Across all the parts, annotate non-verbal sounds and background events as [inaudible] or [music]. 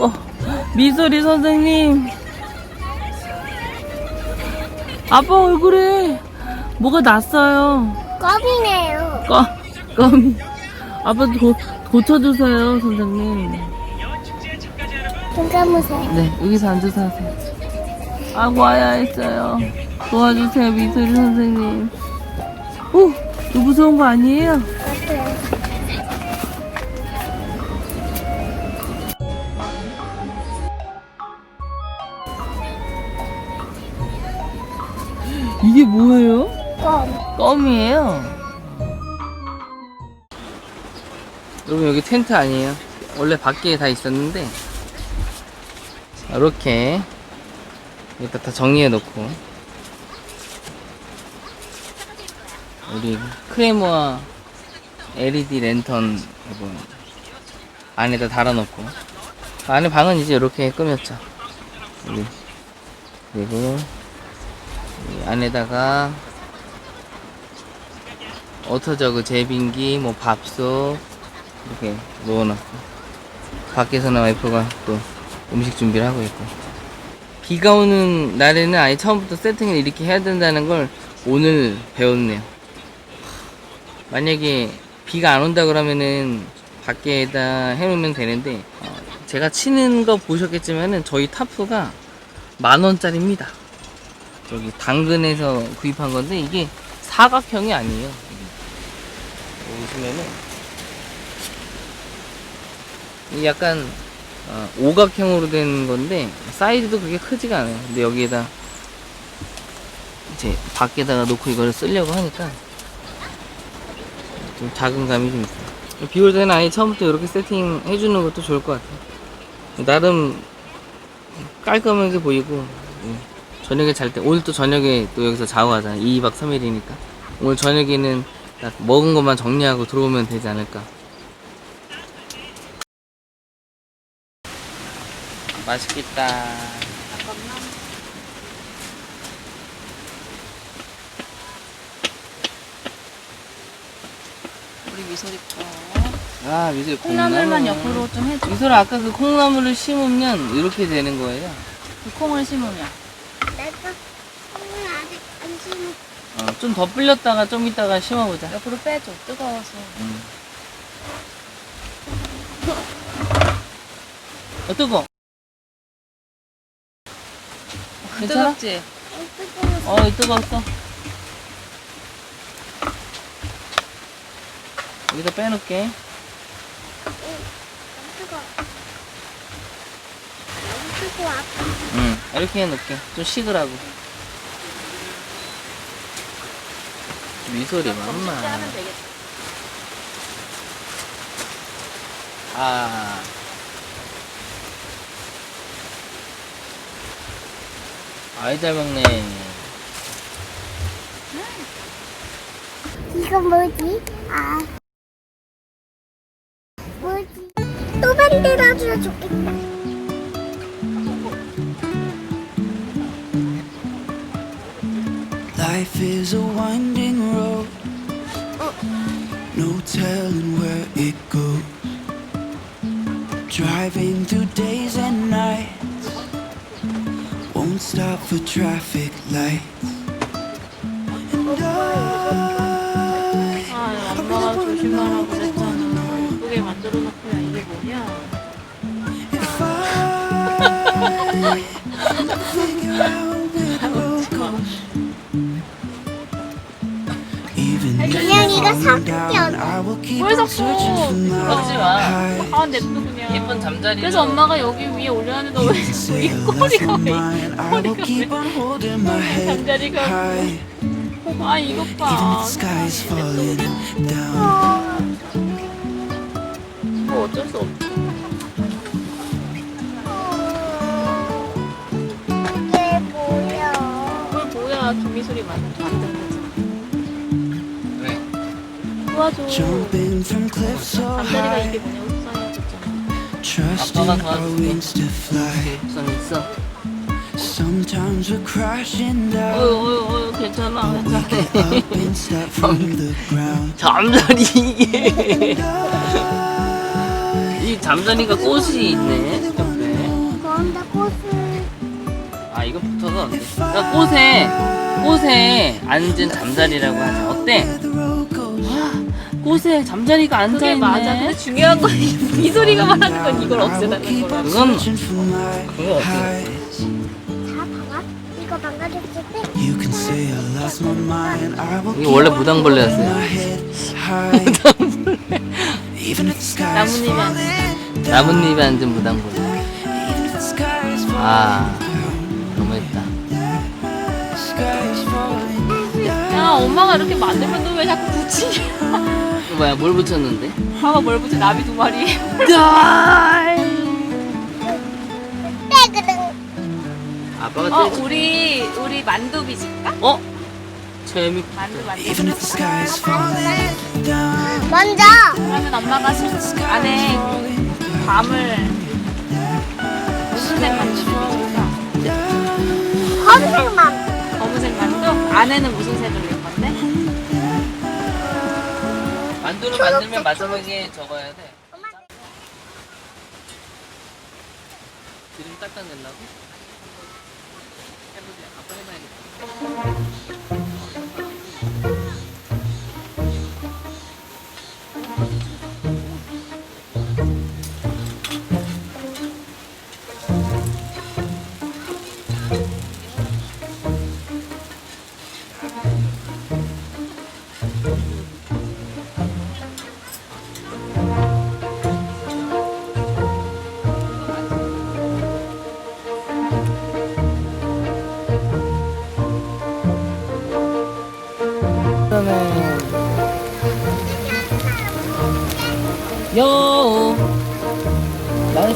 아, 아이고. 미소리 선생님. 아빠 얼굴에 뭐가 났어요. 껌이네요. 껌, 껌이. 아빠 고, 고쳐주세요, 선생님. 눈 감으세요. 네, 여기서 앉아서 하세요. 아고 와야 했어요. 도와주세요, 미소리 선생님. 오, 이거 무서운 거 아니에요? 맞아요. 뭐예요? 껌. 껌이에요. 여러분 여기 텐트 아니에요. 원래 밖에 다 있었는데 이렇게 여기다 다 정리해 놓고 우리 크레모와 LED 랜턴 이거 안에다 달아놓고 안에 방은 이제 이렇게 꾸몄죠. 그리고 이 안에다가 워터저그 제빙기 뭐 밥솥 이렇게 넣어놨고 밖에서는 와이프가 또 음식 준비를 하고 있고. 비가 오는 날에는 아예 처음부터 세팅을 이렇게 해야 된다는 걸 오늘 배웠네요. 만약에 비가 안 온다 그러면은 밖에다 해놓으면 되는데 어, 제가 치는 거 보셨겠지만은 저희 타프가 만 원짜리입니다 저기 당근에서 구입한 건데 이게 사각형이 아니에요. 보시면은 이 약간 어, 오각형으로 된 건데 사이즈도 그렇게 크지가 않아요. 근데 여기에다 이제 밖에다가 놓고 이거를 쓰려고 하니까 좀 작은 감이 좀 있어요. 비올 때는 아예 처음부터 이렇게 세팅 해주는 것도 좋을 것 같아요. 나름 깔끔하게 보이고 예. 저녁에 잘 때 오늘 또 저녁에 또 여기서 자고하잖아 2박 3일이니까 오늘 저녁에는 딱 먹은 것만 정리하고 들어오면 되지 않을까 맛있겠다 잠깐만. 우리 미소리 거. 아 미술 콩나물만 옆으로 좀 해줘. 미술 아까 그 콩나물을 심으면 이렇게 되는 거예요 그 콩을 심으면. 내가 껌을 아직 안 심은 어, 좀 더 불렸다가 좀 이따가 심어보자 옆으로 빼줘. 뜨거워서. 음. 어 뜨거 괜찮아? 뜨겁지? 뜨거워서 어 뜨거웠어 여기다 빼놓을게 뜨거. 뜨거 아빠. 응, 이렇게 해놓을게. 좀 식으라고. 미소리 쉽게 하면. 되겠다. 아. 아이 잘 먹네. 이거 뭐지? 아. 뭐지? 또 만들어주면 좋겠다. Life is a road, no telling where it goes. Driving through days and nights, won't stop for traffic lights. And I, 아, 엄마가 조심하라고 그랬잖아. 예쁘게 만들어 놓고야 이게 뭐냐? if I [laughs] figure out 뭘 my 섞지 마. high. 아, 냅둬 그냥. 예쁜 잠자리. 그래서 엄마가 여기 위에 올려놨는데 왜 Even 이 꼬리가 왜 mine, I will 꼬리가 keep on holding my head 잠자리가 high, 아 이것 even if 봐. down. 뭐 어쩔 수 없지. 이게 뭐야? 뭘 뭐야 김미소리 만든 도와줘. Jumping from cliffs so 잠자리가 이게 high, 뭐냐고 아빠가 도와줄게. 선 있어. Sometimes we're crashing 어유 down, 어유 어유 괜찮아 we get 괜찮아. up and start from the ground. 잠자리 이게 여기 잠자리가 꽃이 있네. 옆에. 그런데 꽃을 아 이거 붙어서 안 돼. 그러니까 꽃에 꽃에 앉은 잠자리라고 하자. 어때? 아, 꽃에 잠자리가 앉아 그게 있네. 맞아. 근데 중요한 건 이 소리가 말하는 건 이걸 없애달라는 거라. 그건 그거 어때? 이거 망가졌을 때 이게 원래 무당벌레였어요. 안 [laughs] falling, 나뭇잎에 앉은 무당벌레. 아 너무했다. 야, 엄마가 이렇게 만들면 너 왜 자꾸 붙이냐? 뭐야 뭘 붙였는데? 봐봐, 뭘 붙여? 나비 두 마리. [laughs] 떼그릉 아빠가 어, 떼. 우리, 우리 만두 빚을까? 어? 재밌. 만두 만두. 먼저 그러면 엄마가 실- 안에 밤을 무슨 색 만두 빚을까? 검색만 검은색 만두? 안에는 무슨 색을 낼 건데? 만두를 만들면 마지막에 적어야 돼. 기름 딱딱 낼라고? 해보자. 아빠 해봐야겠다.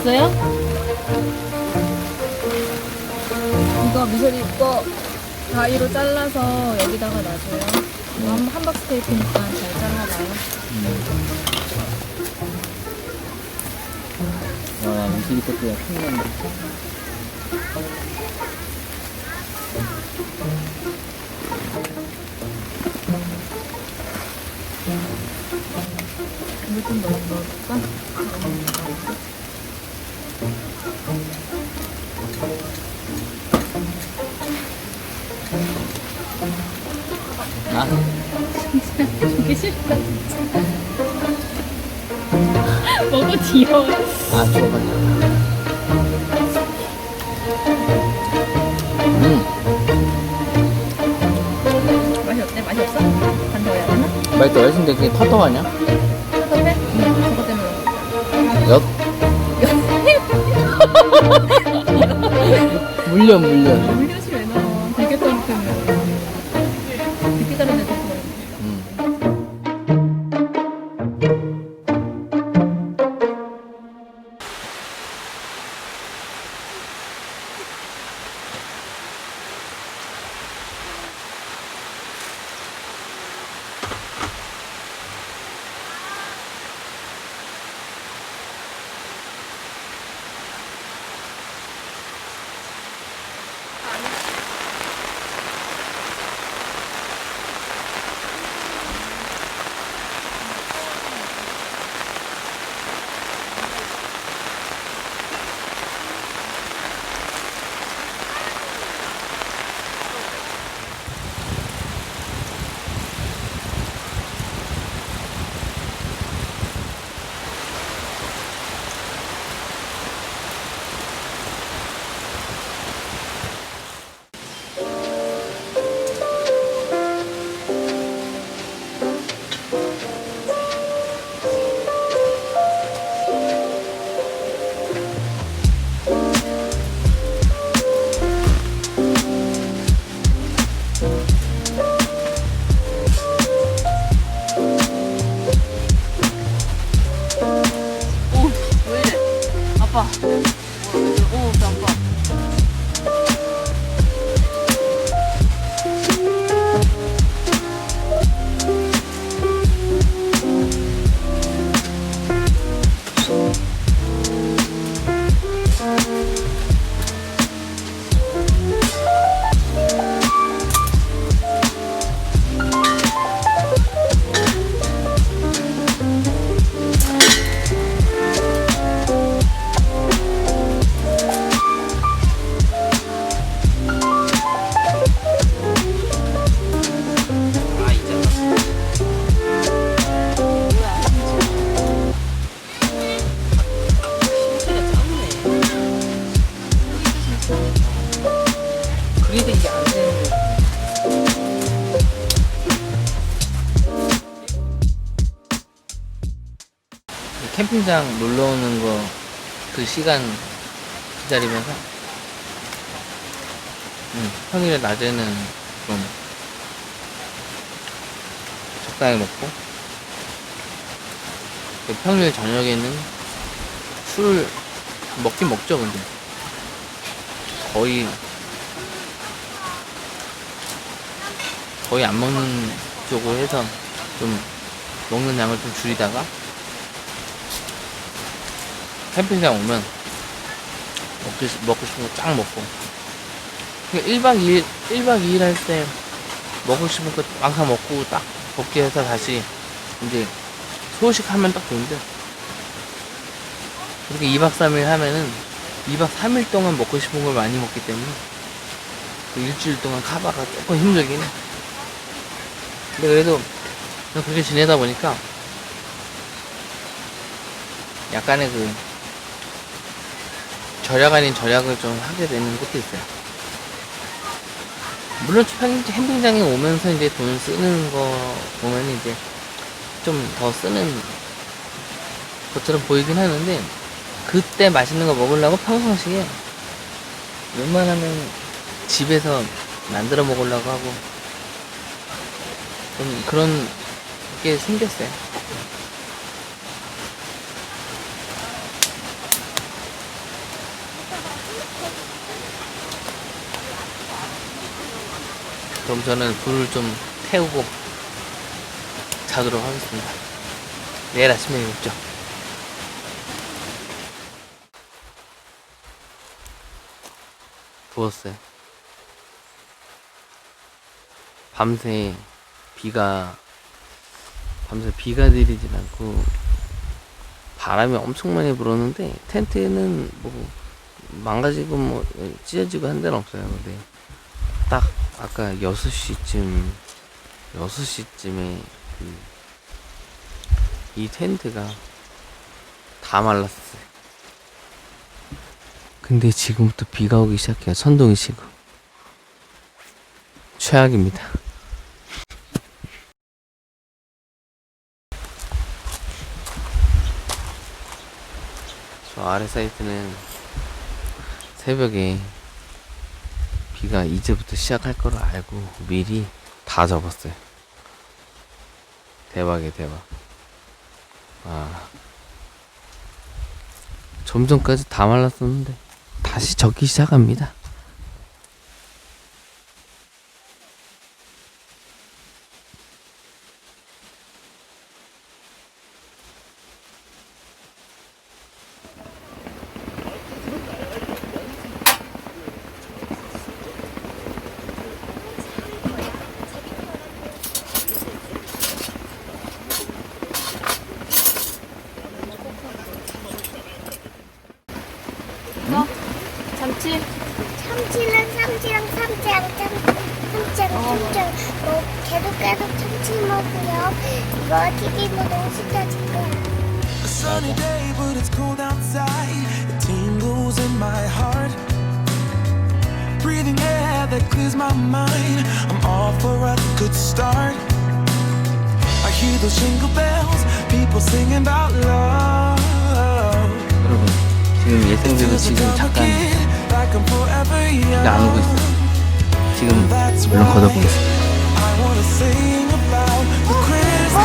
있어요? 이거 미소리 거 가위로 잘라서 여기다가 놔줘요. 이거 한, 한 박스 테이프니까 잘 잘라놔요. 와 미술이 것도 큰건데 물좀 넣어 넣을까? [laughs] 싫다. 먹어 귀여워. 아, 좋아가지고. 음, 맛이 어때? 맛이 없어? 반더 해야 되나? 맛있다. 맛있는데 그게 텁텁하냐? 저거 빼? 저거 때문에. 역. 물려, 물려. 아 캠핑장 놀러 오는 거 그 시간 기다리면서? 음, 평일에 낮에는 좀 적당히 먹고. 그 평일 저녁에는 술 먹긴 먹죠 근데. 거의 거의 안 먹는 쪽으로 해서 좀 먹는 양을 좀 줄이다가 캠핑장 오면 싶- 먹고 싶은 거 쫙 먹고. 1박 2일 1박 2일 할 때 먹고 싶은 거 왕창 먹고 딱 복귀해서 다시 이제 소식하면 딱 좋은데. 그렇게 2박 3일 하면은 2박 3일 동안 먹고 싶은 걸 많이 먹기 때문에 그 일주일 동안 카바가 조금 힘들긴 해. 근데 그래도 그냥 그렇게 지내다 보니까 약간의 그 절약 아닌 절약을 좀 하게 되는 것도 있어요. 물론 캠- 캠핑장에 오면서 이제 돈을 쓰는 거 보면 이제 좀 더 쓰는 것처럼 보이긴 하는데 그때 맛있는 거 먹으려고 평상시에 웬만하면 집에서 만들어 먹으려고 하고 좀 그런 게 생겼어요. 그럼 저는 불을 좀 태우고 자도록 하겠습니다. 내일 아침에 뵙죠. 부었어요. 밤새 비가 밤새 비가 내리진 않고 바람이 엄청 많이 불었는데 텐트는 뭐 망가지고 뭐 찢어지고 한 데는 없어요. 근데 딱 아까 6시쯤 6시쯤에 그 이 텐트가 다 말랐어요. 근데 지금부터 비가 오기 시작해요. 천둥이 치고. 최악입니다. 저 아래 사이트는 새벽에 비가 이제부터 시작할 거를 알고 미리 다 접었어요. 대박이에요, 대박. 아. 좀 전까지 다 말랐었는데, 다시 젖기 시작합니다. 이거 튀김으로 시켜줄 거야. A sunny day, but it's cold outside. It tingles in my heart. Breathing air that clears my mind. I'm all for a good start. I hear those jingle bells, people singing about love. 여러분, 지금 예상대로 Feels like 지금 I'm a 잠깐 kid, like I'm forever 비가 안 오고 young. 있어요. 지금 얼른 걷어보겠습니다. I wanna sing about the Christmas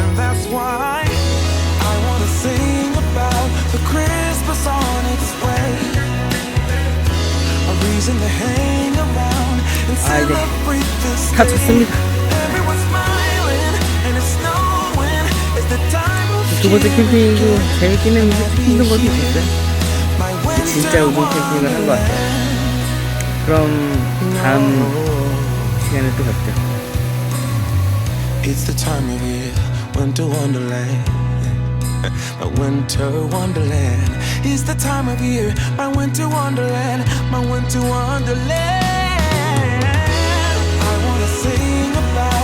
And that's why I wanna sing about the Christmas on its way. A reason to hang around and 아, 이제 다. 좋습니다. 두 번째 캠핑도 재밌긴 했는데 힘든 것도 있었어요. 진짜 우중 캠핑을 한 것 같아요. 그럼 다음 시간에 또 뵙죠. It's the time of year, winter wonderland. My winter wonderland. It's the time of year, my winter wonderland. My winter wonderland. I wanna sing about.